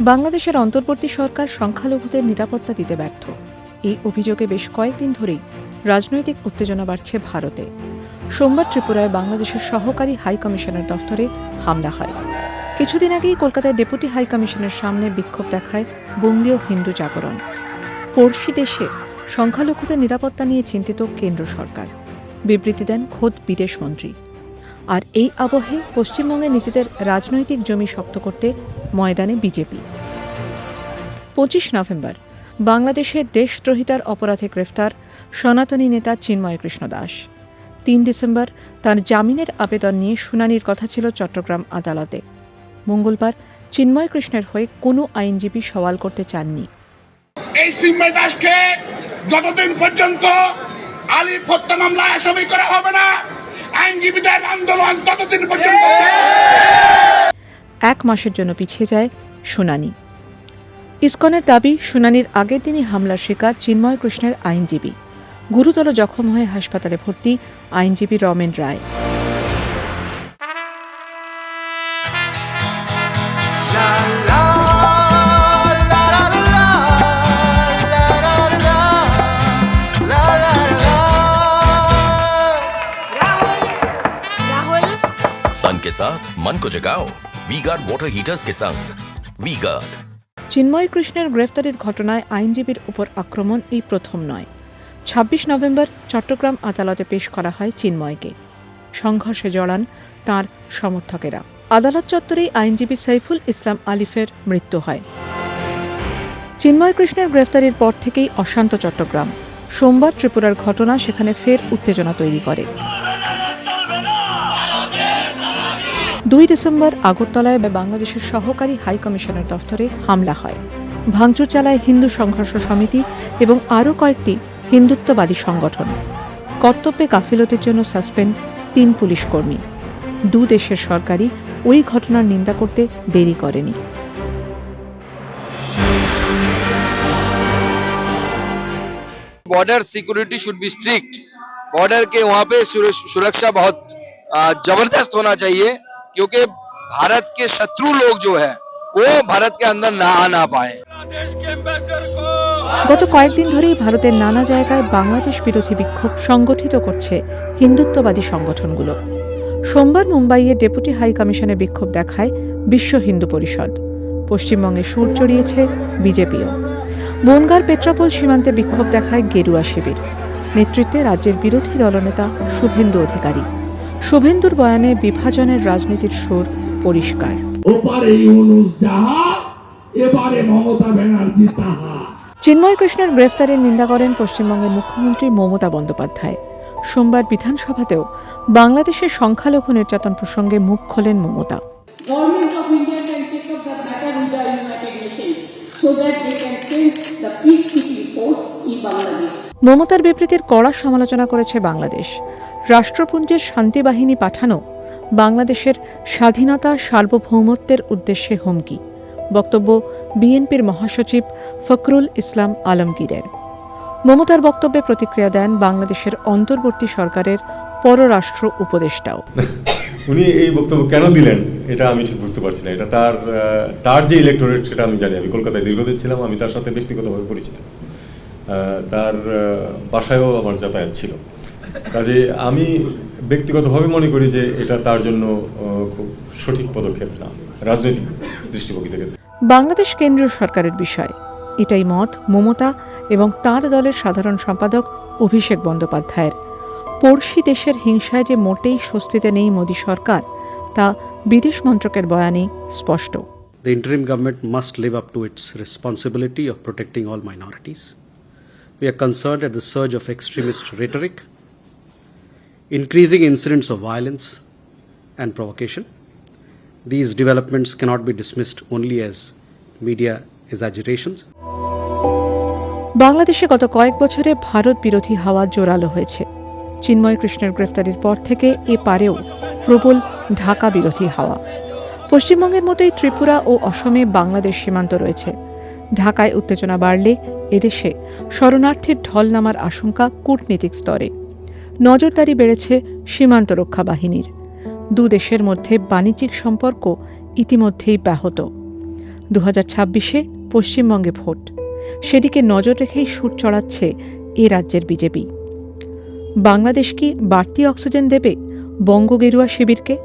বাংলাদেশের অন্তর্বর্তী সরকার সংখ্যালঘুদের নিরাপত্তা দিতে ব্যর্থ। এই অভিযোগে বেশ কয়েকদিন ধরেই রাজনৈতিক উত্তেজনা বাড়ছে ভারতে। সোমবার ত্রিপুরায় বাংলাদেশের সহকারী হাই কমিশনের দফতরে হামলা হয়। কিছুদিন আগেই কলকাতায় ডেপুটি হাই কমিশনের সামনে বিক্ষোভ দেখায় বঙ্গীয় হিন্দু জাগরণ। পড়শি দেশে সংখ্যালঘুদের নিরাপত্তা নিয়ে চিন্তিত কেন্দ্র সরকার। বিবৃতি দেন খোদ বিদেশমন্ত্রী আর এই আবহে পশ্চিমবঙ্গে নিজেদের রাজনৈতিক জমি শক্ত করতে ময়দানে বিজেপি। পঁচিশ নভেম্বর, বাংলাদেশে দেশদ্রোহিতার অপরাধে গ্রেফতার সনাতনী নেতা চিন্ময় কৃষ্ণ দাস। তিন ডিসেম্বর, তার জামিনের আবেদন নিয়ে শুনানির কথা ছিল চট্টগ্রাম আদালতে। মঙ্গলবার, চিন্ময় কৃষ্ণের হয়ে কোনো আইনজীবী সওয়াল করতে চাননি। এই সিম্ময় দাসকে যতদিন পর্যন্ত আলী হত্যা মামলা আসামি করা হবে না আইনজীবীদের আন্দোলন ততদিন পর্যন্ত। এক মাসের জন্য পিছিয়ে যায় শুনানি। ইসকনের দাবি শুনানির আগের তিনি হামলার শিকার চিন্ময় কৃষ্ণের আইনজীবী। গুরুতর জখম হয়ে হাসপাতালে ভর্তি আইনজীবী রমেন রায়। साथ मन को जगाओ वी गार्ड वाटर हीटर्स के संग वी गार्ड চিন্ময় কৃষ্ণের গ্রেফতারির ঘটনায় আইনজীবীর উপর আক্রমণ এই প্রথম নয় ছাব্বিশ নভেম্বর চট্টগ্রাম আদালতে পেশ করা হয় চিন্ময়কে সংঘর্ষে জড়ান তার সমর্থকেরা আদালত চত্বরেই আইনজীবী সাইফুল ইসলাম আলিফের মৃত্যু হয় চিন্ময় কৃষ্ণের গ্রেফতারির পর থেকেই অশান্ত চট্টগ্রাম সোমবার ত্রিপুরার ঘটনা সেখানে ফের উত্তেজনা তৈরি করে দুই ডিসেম্বর আগরতলায় বাংলাদেশের সহকারী হাই কমিশনের দফতরে হামলা হয় ভাঙচুর চালায় হিন্দু সংঘর্ষ সমিতি এবং আরও কয়েকটি হিন্দুত্ববাদী সংগঠন কর্তব্যে গাফিলতির জন্য সাসপেন্ড তিন পুলিশ কর্মী দু দেশের সরকারই ওই ঘটনার নিন্দা করতে দেরি করেনি border security should be strict border के वहाँ पे सुरक्ष- सुरक्षा बहुत आ, जबरदस्त होना चाहिए क्योंकि भारत के शत्रु लोग जो है वो भारत के अंदर ना आ ना पाए গত কয়েকদিন ধরেই ভারতের নানা জায়গায় বাংলাদেশ বিরোধী বিক্ষোভ সংগঠিত করছে হিন্দুত্ববাদী সংগঠনগুলো সোমবার মুম্বাইয়ে ডেপুটি হাই কমিশনে বিক্ষোভ দেখায় বিশ্ব হিন্দু পরিষদ পশ্চিমবঙ্গে সুর চড়িয়েছে বিজেপিও বনগার পেট্রাপোল সীমান্তে বিক্ষোভ দেখায় গেরুয়া শিবির নেতৃত্বে রাজ্যের বিরোধী দলনেতা শুভেন্দু অধিকারী শুভেন্দুর বয়ানে বিভাজনের রাজনীতির সুর পরিষ্কার। ওপারে ইউনুস যাহা এবারে মমতা ব্যানার্জি তাহা। চিন্ময় কৃষ্ণের গ্রেফতারের নিন্দা করেন পশ্চিমবঙ্গের মুখ্যমন্ত্রী মমতা বন্দ্যোপাধ্যায়। সোমবার বিধানসভাতেও বাংলাদেশের সংখ্যালঘু নির্যাতন প্রসঙ্গে মুখ খোলেন মমতা. মমতার বিবৃতির কড়া সমালোচনা করেছে বাংলাদেশ। রাষ্ট্রপুঞ্জের শান্তি বাহিনী পাঠানো বাংলাদেশের স্বাধীনতা সার্বভৌমত্বের উদ্দেশ্যে হুমকি। বক্তব্য বিএনপির মহাসচিব ফখরুল ইসলাম আলমগীরের। মমতার বক্তব্যে প্রতিক্রিয়া দেন বাংলাদেশের অন্তর্বর্তী সরকারের পররাষ্ট্র উপদেষ্টাও। উনি এই বক্তব্য কেন দিলেন, এটা আমি ঠিক বুঝতে পারছি না। এটা তার তার যে ইলেকটোরেট সেটা আমি জানি। আমি কলকাতায় দীর্ঘদিন ছিলাম, আমি তার সাথে ব্যক্তিগতভাবে পরিচিত। তার বাসায়ও আমার যাতায়াত ছিল। কাজে আমি ব্যক্তিগতভাবে মনে করি যে এটা তার জন্য খুব সঠিক পদক্ষেপ না রাজনৈতিক দৃষ্টিভঙ্গি থেকে। বাংলাদেশ কেন্দ্রীয় সরকারের বিষয়। এটাই মত মমতা এবং তার দলের সাধারণ সম্পাদক অভিষেক বন্দ্যোপাধ্যায়ের। পড়শি দেশের হিংসায় যে মোটেই স্বস্তিতে নেই মোদী সরকার তা বিদেশ মন্ত্রকের বয়ানে স্পষ্ট। The interim government must live up to its responsibility of protecting all minorities. We are concerned at the surge of extremist rhetoric, increasing incidents of violence and provocation. These developments cannot be dismissed only as media exaggerations. বাংলাদেশে গত কয়েক বছরে ভারত বিরোধী হাওয়া জোরালো হয়েছে চিন্ময় কৃষ্ণের গ্রেফতারির পর থেকে এ পারেও প্রবল ঢাকা বিরোধী হাওয়া পশ্চিমবঙ্গের মতোই ত্রিপুরা ও অসমে বাংলাদেশ সীমান্ত রয়েছে ঢাকায় উত্তেজনা বাড়লে এদেশে শরণার্থীর ঢল নামার আশঙ্কা কূটনীতিক স্তরে নজরদারি বেড়েছে সীমান্ত রক্ষা বাহিনীর। দু দেশের মধ্যে বাণিজ্যিক সম্পর্ক ইতিমধ্যেই ব্যাহত। দু ছাব্বিশে পশ্চিমবঙ্গে ভোট। সেদিকে নজর রেখেই সুর চড়াচ্ছে এ রাজ্যের বিজেপি। বাংলাদেশ কি বাড়তি অক্সিজেন দেবে বঙ্গ গেরুয়া শিবিরকে?